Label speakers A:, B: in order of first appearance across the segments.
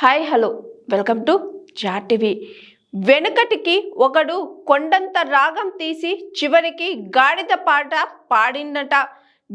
A: Hi hello. Welcome to జాటివి వెనుకటికి ఒకడు కొండంత రాగం తీసి చివరికి గాడిద పాట పాడిందట.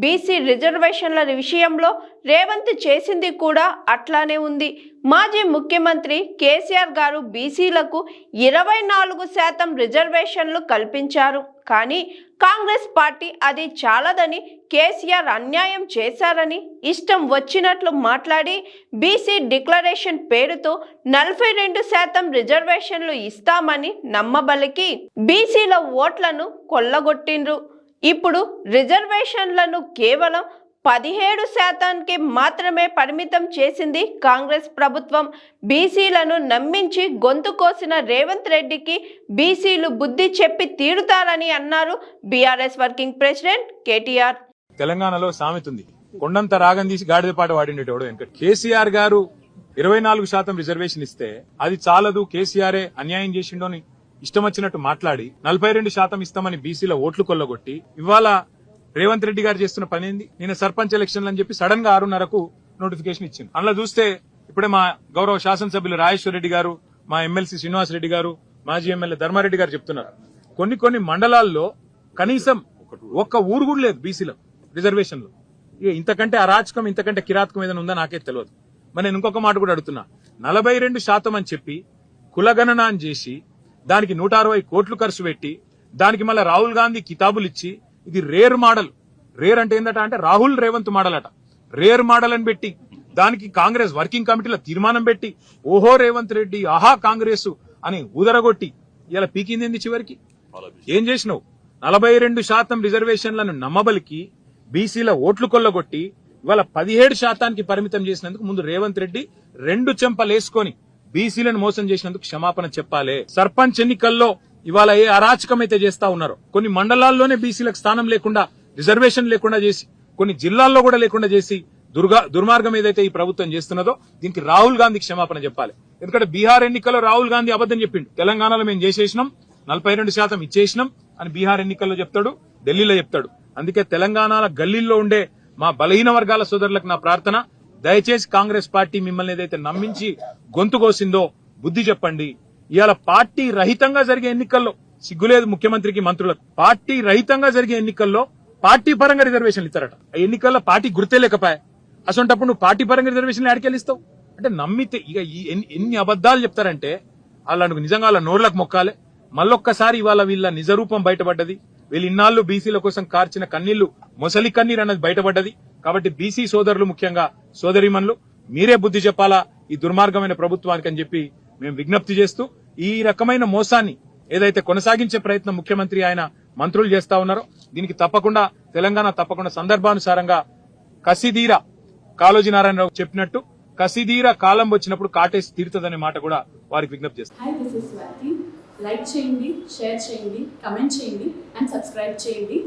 A: బీసీ రిజర్వేషన్ల విషయంలో రేవంత్ చేసింది కూడా అట్లానే ఉంది. మాజీ ముఖ్యమంత్రి కేసీఆర్ గారు బీసీలకు ఇరవై నాలుగు శాతం రిజర్వేషన్లు కల్పించారు. కానీ కాంగ్రెస్ పార్టీ అది చాలదని కేసీఆర్ అన్యాయం చేశారని ఇష్టం వచ్చినట్లు మాట్లాడి బీసీ డిక్లరేషన్ పేరుతో నలభై రెండు శాతం రిజర్వేషన్లు ఇస్తామని నమ్మబలికి బీసీల ఓట్లను కొల్లగొట్టిండ్రు. ఇప్పుడు రిజర్వేషన్లను కేవలం పదిహేడు శాతానికి మాత్రమే పరిమితం చేసింది కాంగ్రెస్ ప్రభుత్వం. బీసీలను నమ్మించి గొంతు కోసిన రేవంత్ రెడ్డికి బీసీలు బుద్ధి చెప్పి తీరుతారని అన్నారు బీఆర్ఎస్ వర్కింగ్ ప్రెసిడెంట్ కేటీఆర్.
B: తెలంగాణలో సామెత ఉంది కొండంత రాగం తీసి గాడిద పాట వాడిండేటోడు కేసీఆర్ గారు ఇరవై నాలుగు శాతం రిజర్వేషన్ ఇస్తే అది చాలదు కేసీఆరే అన్యాయం చేసిండోని ఇష్టం వచ్చినట్టు మాట్లాడి నలభై రెండు శాతం ఇస్తామని బీసీల ఓట్లు కొల్లగొట్టి ఇవాళ రేవంత్ రెడ్డి గారు చేస్తున్న పని ఏంది? నేను సర్పంచ్ ఎలక్షన్లు అని చెప్పి సడన్గా ఆరున్నరకు నోటిఫికేషన్ ఇచ్చింది అందులో చూస్తే ఇప్పుడే మా గౌరవ శాసనసభ్యులు రాజేశ్వర రెడ్డి గారు మా ఎమ్మెల్సీ శ్రీనివాస్ రెడ్డి గారు మాజీ ఎమ్మెల్యే ధర్మారెడ్డి గారు చెప్తున్నారు. కొన్ని కొన్ని మండలాల్లో కనీసం ఒక్క ఊరు కూడా లేదు బీసీలో రిజర్వేషన్లు. ఇక ఇంతకంటే అరాచకం ఇంతకంటే కిరాతకం ఏదైనా ఉందా నాకే తెలియదు మరి నేను ఇంకొక మాట కూడా అడుగుతున్నా. నలభై రెండు శాతం అని చెప్పి కులగణన అని చేసి దానికి నూట అరవై కోట్లు ఖర్చు పెట్టి దానికి మళ్ళీ రాహుల్ గాంధీ కితాబులు ఇచ్చి ఇది రేర్ మోడల్. రేర్ అంటే ఏంటట అంటే రాహుల్ రేవంత్ మోడల్ అట రేర్ మోడల్ అని పెట్టి దానికి కాంగ్రెస్ వర్కింగ్ కమిటీలో తీర్మానం పెట్టి ఓహో రేవంత్ రెడ్డి ఆహా కాంగ్రెస్ అని ఊదరగొట్టి ఇలా పీకింది చివరికి? ఏం చేసినావు? నలభై రెండు శాతం రిజర్వేషన్లను నమ్మబలికి బీసీల ఓట్లు కొల్లగొట్టి ఇవాళ పదిహేడు శాతానికి పరిమితం చేసినందుకు ముందు రేవంత్ రెడ్డి రెండు చెంపలేసుకొని బీసీలను మోసం చేసినందుకు క్షమాపణ చెప్పాలి. సర్పంచ్ ఎన్నికల్లో ఇవాళ ఏ అరాచకం అయితే చేస్తా ఉన్నారో కొన్ని మండలాల్లోనే బీసీలకు స్థానం లేకుండా రిజర్వేషన్ లేకుండా చేసి కొన్ని జిల్లాల్లో కూడా లేకుండా చేసి దుర్గా దుర్మార్గం ఏదైతే ఈ ప్రభుత్వం చేస్తున్నదో దీనికి రాహుల్ గాంధీ క్షమాపణ చెప్పాలి. ఎందుకంటే బీహార్ ఎన్నికల్లో రాహుల్ గాంధీ అబద్ధం చెప్పిండు. తెలంగాణలో మేము చేసేసినాం నలభై రెండు శాతం ఇచ్చేసినాం అని బీహార్ ఎన్నికల్లో చెప్తాడు ఢిల్లీలో చెప్తాడు. అందుకే తెలంగాణ గల్లీల్లో ఉండే మా బలహీన వర్గాల సోదరులకు నా ప్రార్థన. దయచేసి కాంగ్రెస్ పార్టీ మిమ్మల్ని ఏదైతే నమ్మించి గొంతు కోసిందో బుద్ధి చెప్పండి. ఇవాళ పార్టీ రహితంగా జరిగే ఎన్నికల్లో సిగ్గులేదు ముఖ్యమంత్రికి మంత్రులకు. పార్టీ రహితంగా జరిగే ఎన్నికల్లో పార్టీ పరంగా రిజర్వేషన్లు ఇస్తారట. ఆ ఎన్నికల్లో పార్టీ గుర్తే లేకపోయా? అసొంటప్పుడు నువ్వు పార్టీ పరంగా రిజర్వేషన్లు ఆడికెళ్ళిస్తావు అంటే నమ్మితే ఇక ఎన్ని- ఎన్ని అబద్దాలు చెప్తారంటే వాళ్ళకు నిజంగా వాళ్ళ నోర్లకు మొక్కాలే. మళ్ళొక్కసారి ఇవాళ వీళ్ళ నిజరూపం బయటపడ్డది. వీళ్ళు ఇన్నాళ్ళు బీసీల కోసం కార్చిన కన్నీళ్ళు మొసలి కన్నీరు అన్నది బయటపడ్డది. కాబట్టి బీసీ సోదరులు ముఖ్యంగా సోదరిమన్లు మీరే బుద్ధి చెప్పాలా ఈ దుర్మార్గమైన ప్రభుత్వానికి అని చెప్పి మేము విజ్ఞప్తి చేస్తూ ఈ రకమైన మోసాన్ని ఏదైతే కొనసాగించే ప్రయత్నం ముఖ్యమంత్రి ఆయన మంత్రులు చేస్తా ఉన్నారో దీనికి తప్పకుండా తెలంగాణ తప్పకుండా సందర్భానుసారంగా కసిదీర కాళోజీ నారాయణరావు చెప్పినట్టు కసిదీర కాలం వచ్చినప్పుడు కాటేసి తీరుతుందనే మాట కూడా వారికి విజ్ఞప్తి చేస్తాం.
C: లైక్ చేయండి షేర్ చేయండి కమెంట్ చేయండి అండ్ సబ్స్క్రైబ్ చేయండి